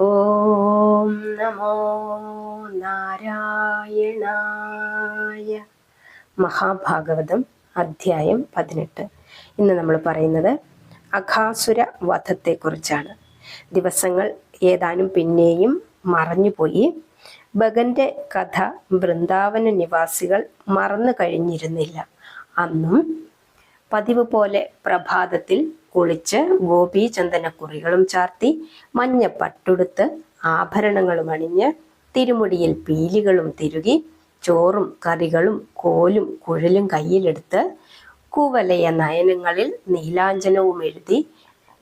ഓം നമോ നാരായണായ. മഹാഭാഗവതം അധ്യായം പതിനെട്ട്. ഇന്ന് നമ്മൾ പറയുന്നത് അഘാസുര വധത്തെക്കുറിച്ചാണ്. ദിവസങ്ങൾ ഏതാനും പിന്നെയും മറഞ്ഞുപോയി ഭഗന്റെ കഥ വൃന്ദാവന നിവാസികൾ മറന്നു കഴിഞ്ഞിരുന്നില്ല. അന്നും പതിവ് പോലെ പ്രഭാതത്തിൽ കുളിച്ച് ഗോപീചന്ദനക്കുറികളും ചാർത്തി മഞ്ഞ പട്ടുടുത്ത് ആഭരണങ്ങളും അണിഞ്ഞ് തിരുമുടിയിൽ പീലികളും തിരുകി ചോറും കറികളും കോലും കുഴലും കയ്യിലെടുത്ത് കൂവലയ നയനങ്ങളിൽ നീലാഞ്ജനവും എഴുതി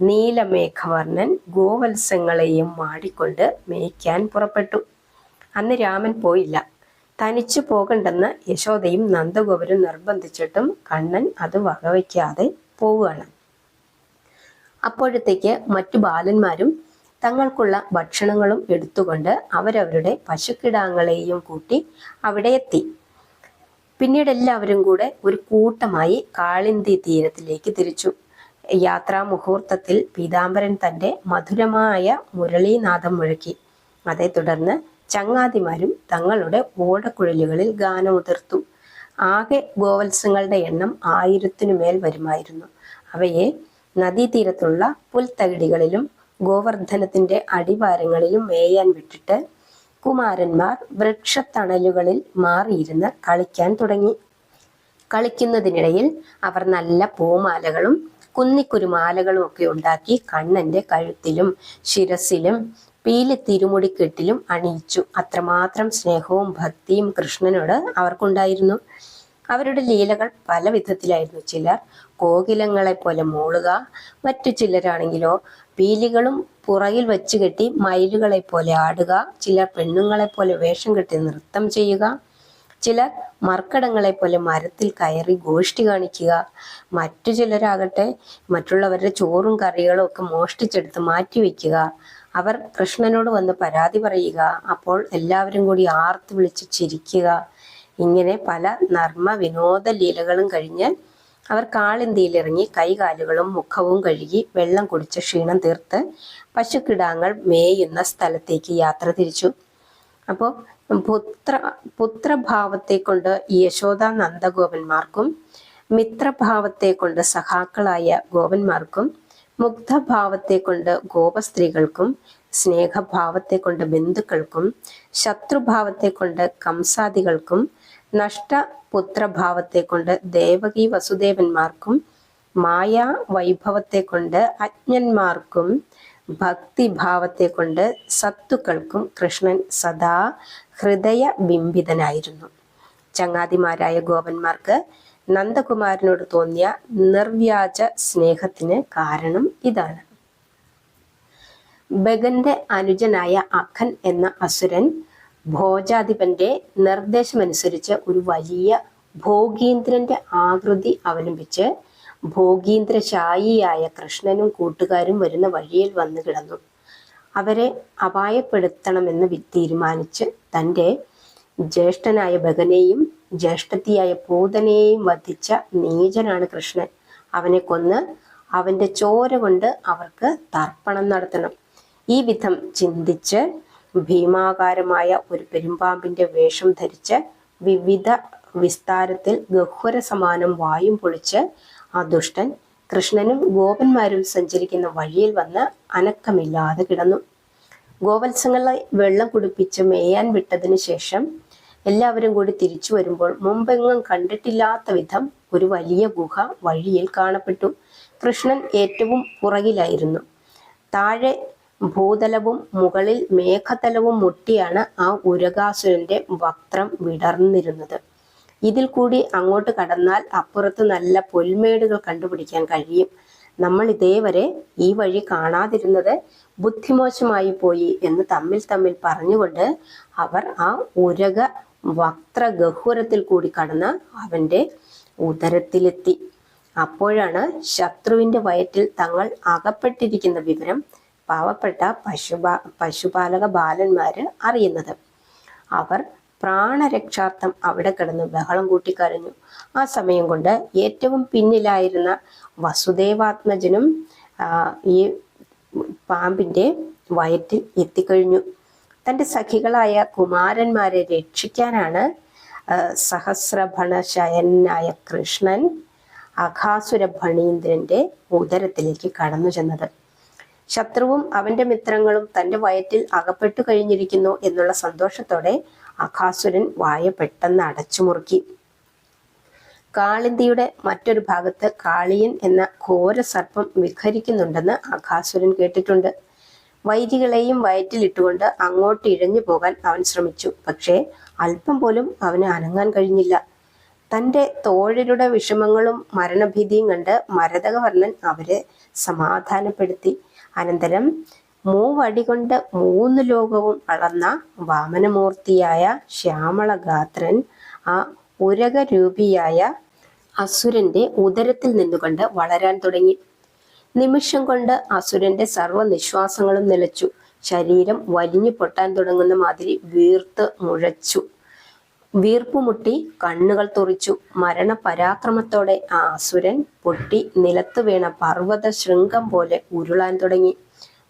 നീലമേഘവർണൻ ഗോവത്സങ്ങളെയും മാടിക്കൊണ്ട് മേയ്ക്കാൻ പുറപ്പെട്ടു. അന്ന് രാമൻ പോയില്ല. തനിച്ചു പോകണ്ടെന്ന് യശോദയും നന്ദഗോപരും നിർബന്ധിച്ചിട്ടും കണ്ണൻ അത് വകവയ്ക്കാതെ പോവുകയാണ്. അപ്പോഴത്തേക്ക് മറ്റു ബാലന്മാരും തങ്ങൾക്കുള്ള ഭക്ഷണങ്ങളും എടുത്തുകൊണ്ട് അവരവരുടെ പശുക്കിടാങ്ങളെയും കൂട്ടി അവിടെ എത്തി. പിന്നീട് എല്ലാവരും കൂടെ ഒരു കൂട്ടമായി കാളിന്തി തീരത്തിലേക്ക് തിരിച്ചു. യാത്രാ മുഹൂർത്തത്തിൽ പീതാംബരൻ തന്റെ മധുരമായ മുരളീനാഥം മുഴക്കി. അതേ തുടർന്ന് ചങ്ങാതിമാരും തങ്ങളുടെ ഓടക്കുഴലുകളിൽ ഗാനമുതിർത്തു. ആകെ ഗോവത്സങ്ങളുടെ എണ്ണം ആയിരത്തിനു മേൽ വരുമായിരുന്നു. അവയെ നദീതീരത്തുള്ള പുൽത്തകിടികളിലും ഗോവർദ്ധനത്തിന്റെ അടിവാരങ്ങളിലും മേയാൻ വിട്ടിട്ട് കുമാരന്മാർ വൃക്ഷത്തണലുകളിൽ മാറിയിരുന്ന് കളിക്കാൻ തുടങ്ങി. കളിക്കുന്നതിനിടയിൽ അവർ നല്ല പൂമാലകളും കുന്നിക്കുരുമാലകളും ഒക്കെ ഉണ്ടാക്കി കണ്ണന്റെ കഴുത്തിലും ശിരസിലും പീലി തിരുമുടിക്കെട്ടിലും അണിയിച്ചു. അത്രമാത്രം സ്നേഹവും ഭക്തിയും കൃഷ്ണനോട് അവർക്കുണ്ടായിരുന്നു. അവരുടെ ലീലകൾ പല വിധത്തിലായിരുന്നു. ചിലർ കോകിലങ്ങളെ പോലെ മൂളുക മറ്റു ചിലരാണെങ്കിലോ പീലികളും പുറകിൽ വെച്ച് കെട്ടി മയിലുകളെ പോലെ ആടുക ചിലർ പെണ്ണുങ്ങളെ പോലെ വേഷം കെട്ടി നൃത്തം ചെയ്യുക ചിലർ മർക്കടങ്ങളെ പോലെ മരത്തിൽ കയറി ഗോഷ്ടി കാണിക്കുക മറ്റു ചിലരാകട്ടെ മറ്റുള്ളവരുടെ ചോറും കറികളും ഒക്കെ മോഷ്ടിച്ചെടുത്ത് മാറ്റിവെക്കുക അവർ കൃഷ്ണനോട് വന്ന് പരാതി പറയുക അപ്പോൾ എല്ലാവരും കൂടി ആർത്ത് വിളിച്ച് ചിരിക്കുക ഇങ്ങനെ പല നർമ്മ വിനോദ ലീലകളും കഴിഞ്ഞാൽ അവർ കാളിന്തിയിലിറങ്ങി കൈകാലുകളും മുഖവും കഴുകി വെള്ളം കുടിച്ച് ക്ഷീണം തീർത്ത് പശുക്കിടാങ്ങൾ മേയുന്ന സ്ഥലത്തേക്ക് യാത്ര തിരിച്ചു. അപ്പോൾ പുത്ര പുത്രഭാവത്തെ കൊണ്ട് യശോദ നന്ദഗോപന്മാർക്കും മിത്രഭാവത്തെ കൊണ്ട് സഖാക്കളായ ഗോപന്മാർക്കും മുഗ്ധഭാവത്തെ കൊണ്ട് ഗോപസ്ത്രീകൾക്കും സ്നേഹഭാവത്തെ കൊണ്ട് ബന്ധുക്കൾക്കും ശത്രുഭാവത്തെ കൊണ്ട് കംസാദികൾക്കും നഷ്ടപുത്രഭാവത്തെ കൊണ്ട് ദേവകി വസുദേവന്മാർക്കും മായാ വൈഭവത്തെ കൊണ്ട് അജ്ഞന്മാർക്കും ഭക്തിഭാവത്തെ കൊണ്ട് സത്തുക്കൾക്കും കൃഷ്ണൻ സദാ ഹൃദയ ബിംബിതനായിരുന്നു ചങ്ങാതിമാരായ ഗോപന്മാർക്ക് നന്ദകുമാരനോട് തോന്നിയ നിർവ്യാജ സ്നേഹത്തിന് കാരണം ഇതാണ്. ബഗന്റെ അനുജനായ അഖൻ എന്ന അസുരൻ ഭോജാധിപന്റെ നിർദ്ദേശമനുസരിച്ച് ഒരു വലിയ ഭോഗീന്ദ്രന്റെ ആകൃതി അവലംബിച്ച് ഭോഗീന്ദ്രശായിയായ കൃഷ്ണനും കൂട്ടുകാരും വരുന്ന വഴിയിൽ വന്നു കിടന്നു. അവരെ അപായപ്പെടുത്തണമെന്ന് തീരുമാനിച്ച് തന്റെ ജ്യേഷ്ഠനായ ഭഗനെയും ജ്യേഷ്ഠത്തിയായ പൂതനെയും വധിച്ച നീചനാണ് കൃഷ്ണൻ. അവനെ കൊന്ന് അവന്റെ ചോര കൊണ്ട് അവർക്ക് തർപ്പണം നടത്തണം. ഈ വിധം ചിന്തിച്ച് ഭീമാകാരമായ ഒരു പെരുമ്പാമ്പിന്റെ വേഷം ധരിച്ച് വിവിധ വിസ്താരത്തിൽ ഗഹ്വര സമാനം വായും പൊളിച്ച് ആ ദുഷ്ടൻ കൃഷ്ണനും ഗോപന്മാരും സഞ്ചരിക്കുന്ന വഴിയിൽ വന്ന് അനക്കമില്ലാതെ കിടന്നു. ഗോവത്സങ്ങളെ വെള്ളം കുടിപ്പിച്ച് മേയാൻ വിട്ടതിന് ശേഷം എല്ലാവരും കൂടി തിരിച്ചു വരുമ്പോൾ മുമ്പെങ്ങും കണ്ടിട്ടില്ലാത്ത വിധം ഒരു വലിയ ഗുഹ വഴിയിൽ കാണപ്പെട്ടു. കൃഷ്ണൻ ഏറ്റവും പുറകിലായിരുന്നു. താഴെ ഭൂതലവും മുകളിൽ മേഘതലവും മുട്ടിയാണ് ആ ഉരകാസുരന്റെ വക്രം വിടർന്നിരുന്നത്. ഇതിൽ കൂടി അങ്ങോട്ട് കടന്നാൽ അപ്പുറത്ത് നല്ല പൊൽമേടുകൾ കണ്ടുപിടിക്കാൻ കഴിയും. നമ്മൾ ഇതേവരെ ഈ വഴി കാണാതിരുന്നത് ബുദ്ധിമോശമായി പോയി എന്ന് തമ്മിൽ തമ്മിൽ പറഞ്ഞുകൊണ്ട് അവർ ആ ഉരക വക്ര ഗഹ്വരത്തിൽ കൂടി കടന്ന് അവന്റെ ഉദരത്തിലെത്തി. അപ്പോഴാണ് ശത്രുവിന്റെ വയറ്റിൽ തങ്ങൾ അകപ്പെട്ടിരിക്കുന്ന വിവരം പാവപ്പെട്ട പശുപാ പശുപാലക ബാലന്മാര് അറിയുന്നത്. അവർ പ്രാണരക്ഷാർത്ഥം അവിടെ കിടന്ന് ബഹളം കൂട്ടിക്കരഞ്ഞു. ആ സമയം കൊണ്ട് ഏറ്റവും പിന്നിലായിരുന്ന വസുദേവാത്മജനും ഈ പാമ്പിന്റെ വയറ്റിൽ എത്തിക്കഴിഞ്ഞു. തന്റെ സഖികളായ കുമാരന്മാരെ രക്ഷിക്കാനാണ് സഹസ്രഭണശയനായ കൃഷ്ണൻ അഘാസുര ഭണീന്ദ്രന്റെ ഉദരത്തിലേക്ക് കടന്നു ചെന്നത്. ശത്രുവും അവന്റെ മിത്രങ്ങളും തന്റെ വയറ്റിൽ അകപ്പെട്ടു കഴിഞ്ഞിരിക്കുന്നു എന്നുള്ള സന്തോഷത്തോടെ അഖാസുരൻ വായ പെട്ടെന്ന് അടച്ചുമുറുക്കി. കാളിന്തിയുടെ മറ്റൊരു ഭാഗത്ത് കാളിയൻ എന്ന ഘോര സർപ്പം വിഖരിക്കുന്നുണ്ടെന്ന് അഖാസുരൻ കേട്ടിട്ടുണ്ട്. വൈരികളെയും വയറ്റിലിട്ടുകൊണ്ട് അങ്ങോട്ട് ഇഴഞ്ഞു പോകാൻ അവൻ ശ്രമിച്ചു. പക്ഷേ അല്പം പോലും അവന് അനങ്ങാൻ കഴിഞ്ഞില്ല. തന്റെ തോഴരുടെ വിഷമങ്ങളും മരണഭീതിയും കണ്ട് മരതകവർണൻ അവരെ സമാധാനപ്പെടുത്തി. അനന്തരം മൂവടി കൊണ്ട് മൂന്ന് ലോകവും അളന്ന വാമനമൂർത്തിയായ ശ്യാമളഗാത്രൻ ആ ഉരകരൂപിയായ അസുരന്റെ ഉദരത്തിൽ നിന്നുകൊണ്ട് വളരാൻ തുടങ്ങി. നിമിഷം കൊണ്ട് അസുരന്റെ സർവ നിശ്വാസങ്ങളും നിലച്ചു. ശരീരം വലിഞ്ഞു പൊട്ടാൻ തുടങ്ങുന്ന മാതിരി വീർത്ത് മുഴച്ചു. വീർപ്പുമുട്ടി കണ്ണുകൾ തുറിച്ചു. മരണപരാക്രമത്തോടെ ആ അസുരൻ പൊട്ടി നിലത്തു വീണ പർവത ശൃംഗം പോലെ ഉരുളാൻ തുടങ്ങി.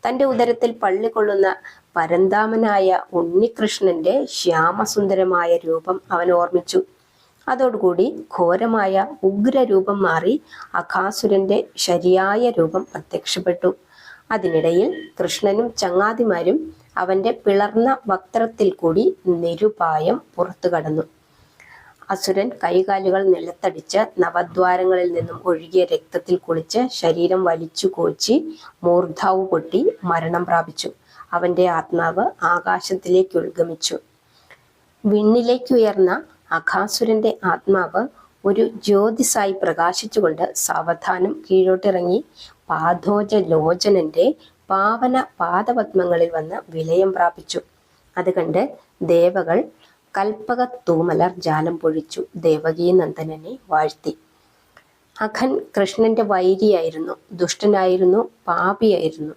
തന്റെ ഉദരത്തിൽ പള്ളിക്കൊള്ളുന്ന പരന്താമനായ ഉണ്ണികൃഷ്ണന്റെ ശ്യാമസുന്ദരമായ രൂപം അവൻ ഓർമ്മിച്ചു. അതോടുകൂടി ഘോരമായ ഉഗ്രരൂപം മാറി അഖാസുരന്റെ ശരിയായ രൂപം പ്രത്യക്ഷപ്പെട്ടു. അതിനിടയിൽ കൃഷ്ണനും ചങ്ങാതിമാരും അവന്റെ പിളർന്ന വക്രത്തിൽ കൂടി നിരുപായം പുറത്തു കടന്നു. അസുരൻ കൈകാലുകൾ നിലത്തടിച്ച് നവദ്വാരങ്ങളിൽ നിന്നും ഒഴുകിയ രക്തത്തിൽ കുളിച്ച് ശരീരം വലിച്ചു കോച്ചി മൂർധാവ് പൊട്ടി മരണം പ്രാപിച്ചു. അവന്റെ ആത്മാവ് ആകാശത്തിലേക്ക് ഉത്ഗമിച്ചു. വിണ്ണിലേക്കുയർന്ന അഖാസുരന്റെ ആത്മാവ് ഒരു ജ്യോതിസായി പ്രകാശിച്ചുകൊണ്ട് സാവധാനം കീഴോട്ടിറങ്ങി പാദോജ ലോചനന്റെ പാവന പാദപത്മങ്ങളിൽ വന്ന് വിലയം പ്രാപിച്ചു. അത് കണ്ട് ദേവകൾ കൽപ്പക തൂമലർ ജാലം പൊഴിച്ചു ദേവകീ നന്ദനനെ വാഴ്ത്തി. അഖൻ കൃഷ്ണന്റെ വൈരിയായിരുന്നു ദുഷ്ടനായിരുന്നു പാപിയായിരുന്നു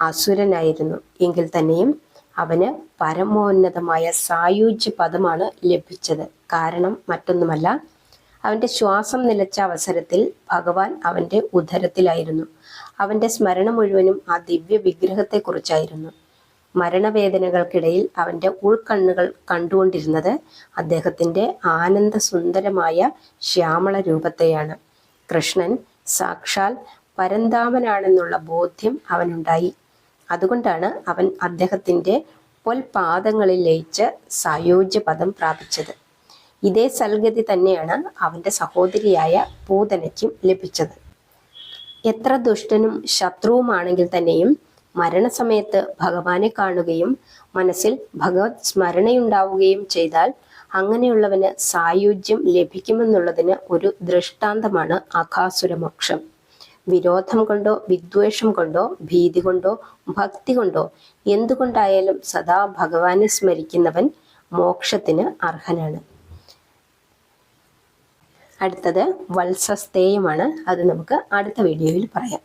അസുരനായിരുന്നു. എങ്കിൽ തന്നെയും അവന് പരമോന്നതമായ സായുജ്യ പദമാണ് ലഭിച്ചത്. കാരണം മറ്റൊന്നുമല്ല അവന്റെ ശ്വാസം നിലച്ച അവസരത്തിൽ ഭഗവാൻ അവന്റെ ഉദരത്തിലായിരുന്നു. അവന്റെ സ്മരണ മുഴുവനും ആ ദിവ്യ വിഗ്രഹത്തെക്കുറിച്ചായിരുന്നു മരണവേദനകൾക്കിടയിൽ അവന്റെ ഉൾക്കണ്ണുകൾ കണ്ടുകൊണ്ടിരുന്നത് അദ്ദേഹത്തിന്റെ ആനന്ദ സുന്ദരമായ ശ്യാമള രൂപത്തെയാണ് കൃഷ്ണൻ സാക്ഷാൽ പരന്താമനാണെന്നുള്ള ബോധ്യം അവനുണ്ടായി. അതുകൊണ്ടാണ് അവൻ അദ്ദേഹത്തിന്റെ പൊൽപാദങ്ങളിൽ ലയിച്ച് സായോജ്യ പദം പ്രാപിച്ചത്. ഇതേ സൽഗതി തന്നെയാണ് അവന്റെ സഹോദരിയായ പൂതനയ്ക്കും ലഭിച്ചത്. എത്ര ദുഷ്ടനും ശത്രുവുമാണെങ്കിൽ തന്നെയും മരണസമയത്ത് ഭഗവാനെ കാണുകയും മനസ്സിൽ ഭഗവത് സ്മരണയുണ്ടാവുകയും ചെയ്താൽ അങ്ങനെയുള്ളവന് സായുജ്യം ലഭിക്കുമെന്നുള്ളതിന് ഒരു ദൃഷ്ടാന്തമാണ് അഘാസുരമോക്ഷം വിരോധം കൊണ്ടോ വിദ്വേഷം കൊണ്ടോ ഭീതി കൊണ്ടോ ഭക്തി കൊണ്ടോ എന്തുകൊണ്ടായാലും സദാ ഭഗവാനെ സ്മരിക്കുന്നവൻ മോക്ഷത്തിന് അർഹനാണ്. അടുത്തത് വത്സസ്തേയമാണ്. അത് നമുക്ക് അടുത്ത വീഡിയോയിൽ പറയാം.